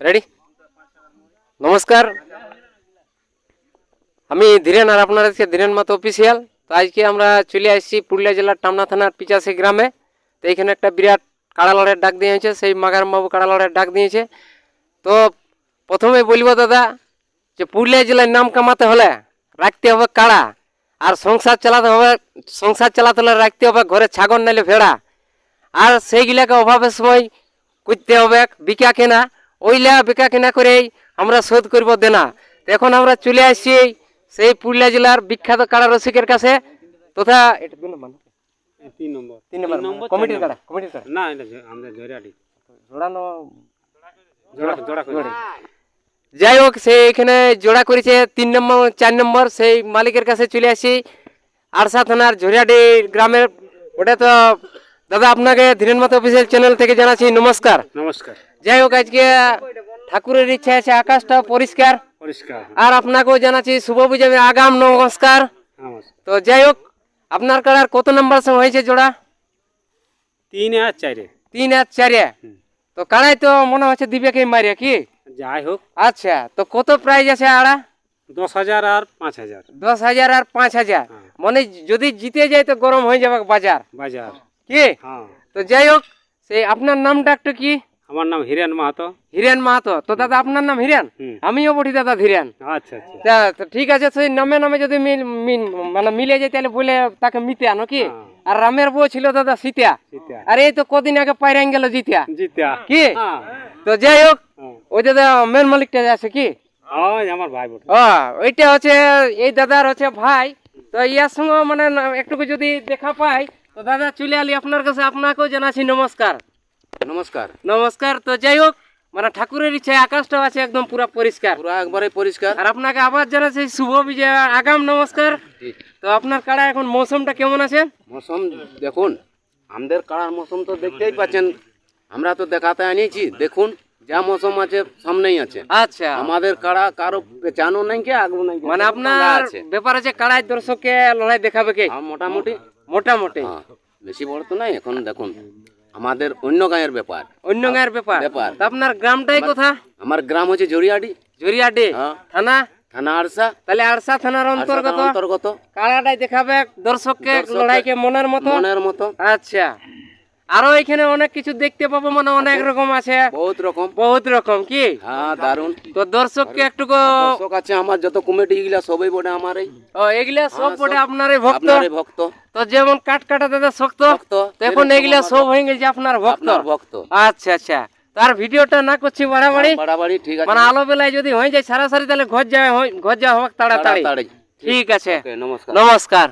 Ready নমস্কার। আমি ধীরেন আর আপনার আজকে ধীরেন মাতো অফিসিয়াল তো আজকে আমরা চলে আসছি পুরুলিয়া জেলার টামনা থানার পিচাশি গ্রামে। তো এখানে একটা বিরাট কাড়া লড়াইয়ের ডাক দিয়েছে সেই মাগারবাবু কাড়া লড়াইয়ের ডাক দিয়েছে তো প্রথমে বলব দাদা যে পুরুলিয়া জেলায় নাম কামাতে হলে রাখতে হবে কাড়া, আর সংসার চালাতে হবে সংসার চালাতে হলে রাখতে হবে ঘরে ছাগল নাইলে ভেড়া। আর সেইগুলাকে অভাবের সময় করতে হবে বিকা কেনা। ওইলা বেকা কেনা করেই আমরা শোধ করব দেনা। এখন আমরা চলে আসছি সেই পুরুলিয়া জেলার বিখ্যাত কাড়া রসিকের কাছে। তথা এটা দু নম্বর তিন নম্বর। তিন নম্বর কমিটির কাড়া কমিটির কাড়া। না এটা জ- আমাদের জোড়ানো জোড়া জোড়া করে। যাই হোক সে এখানে জোড়া করেছে তিন নম্বর চার নম্বর সেই মালিকের কাছে চলে আসি। আরসা থানার ঝরিয়াডি গ্রামের ওটা তো দাদা আপনাকে ধীরেন মাতা অফিসিয়াল চ্যানেল থেকে জানাচ্ছি নমস্কার। নমস্কার। যাই হোক আজকে ঠাকুরের ইচ্ছা আছে আকাশটা পরিষ্কার। পরিষ্কার। আর আপনাকেও জানাচ্ছি শুভ বিজয়ের আগাম নমস্কার। তো যাই হোক আপনার কাড়ার কত নাম্বার সময় হয়েছে জোড়া? তিন আর চারে। তিন আর চারে। তো কাড়াই তো মনে হচ্ছে দিবেকে মারিয়া কি? যাই হোক। আচ্ছা তো কত প্রাইজ আছে আড়া? দশ হাজার আর পাঁচ হাজার। দশ হাজার আর পাঁচ হাজার। হ্যাঁ। মানে যদি জিতে যায় তো গরম হয়ে যাবে বাজার। বাজার। কি? হ্যাঁ। তো যাই হোক সেই আপনার নামটা একটু কি? আমার নাম হিরেন মাহাতো। হিরেন মাহাতো। তো দাদা আপনার নাম হিরেন? আমিও বলি দাদা ধীরেন। আচ্ছা আচ্ছা। তো ঠিক আছে সেই নামে নামে যদি মিল মানে মিলে যায় তাহলে বলে তাকে মিতে আনো কি। আর রামের বউ ছিল দাদা সীতা। আর এই তো কদিন আগে পাইরান গেল জিতিয়া। জিতা কি? হ্যাঁ। তো যাই হোক হ্যাঁ। ওই দাদা মেন মালিকটা আছে কি? আমার ভাই ও ওইটা হচ্ছে এই দাদার হচ্ছে ভাই। তো ইয়ার সঙ্গে মানে একটুকু যদি দেখা পাই তো দাদা চলে আলি আপনার কাছে আপনাকেও জানাচ্ছি নমস্কার। নমস্কার। নমস্কার তো যাই হোক মানে ঠাকুরের ইচ্ছায় আকাশটাও আছে একদম পুরো পরিষ্কার। পুরো একবারে পরিষ্কার। আর আপনাকে আবার জানাচ্ছি শুভ বিজয় আগাম নমস্কার। তো আপনার কাড়া এখন মৌসুমটা কেমন আছে? মৌসুম দেখুন আমাদের কাড়ার মৌসুম তো দেখতেই পাচ্ছেন। আমরা তো দেখাতে আনিয়েছি দেখুন যা মৌসুম আছে সামনেই আছে। আচ্ছা। আমাদের কাড়া কারও পেছানো নাই কে আগু নাই মানে আপনার ব্যাপার আছে কাড়ায় দর্শককে লড়াই দেখাবে কে? মোটামুটি মোটামুটি। হ্যাঁ, বেশি বড় তো নাই এখন দেখুন আমাদের অন্য গাঁয়ের ব্যাপার। অন্য গায়ের ব্যাপার। ব্যাপার। তা আপনার গ্রামটাই কোথা? আমার গ্রাম হচ্ছে জরিয়াডি জরিয়াডি হ্যাঁ। থানা? থানা আরসা। তাহলে আরসা থানার অন্তর্গত। অন্তর্গত। কাড়াটাই দেখাবে দর্শককে দর্শককে লড়াইকে মনের মতো? মনের মতো। আচ্ছা। আরও এখানে অনেক কিছু দেখতে পাবো মানে অনেক রকম আছে। বহুত রকম। বহুত রকম কি? হ্যাঁ দারুণ তো দর্শককে একটু দর্শক আছে আমার যত কমিটি গুলা সবই বটে আমার এই ও এগুলা সব বটে আপনারই ভক্ত? ভক্ত। তো যেমন কাট কাটা দাদা শক্ত এখন এগুলা সব হয়ে গেছে আপনার ভক্ত। আপনার ভক্ত। আচ্ছা আচ্ছা। তার ভিডিওটা না করছি বাড়াবাড়ি। বাড়াবাড়ি ঠিক আছে। মানে আলো বেলায় যদি হয়ে যায় সারাসারি তাহলে ঘর যাওয়া হয়- ঘর যাওয়া হোক তাড়াতাড়ি। তাড়াতাড়ি। ঠিক আছে। নমস্কার। নমস্কার।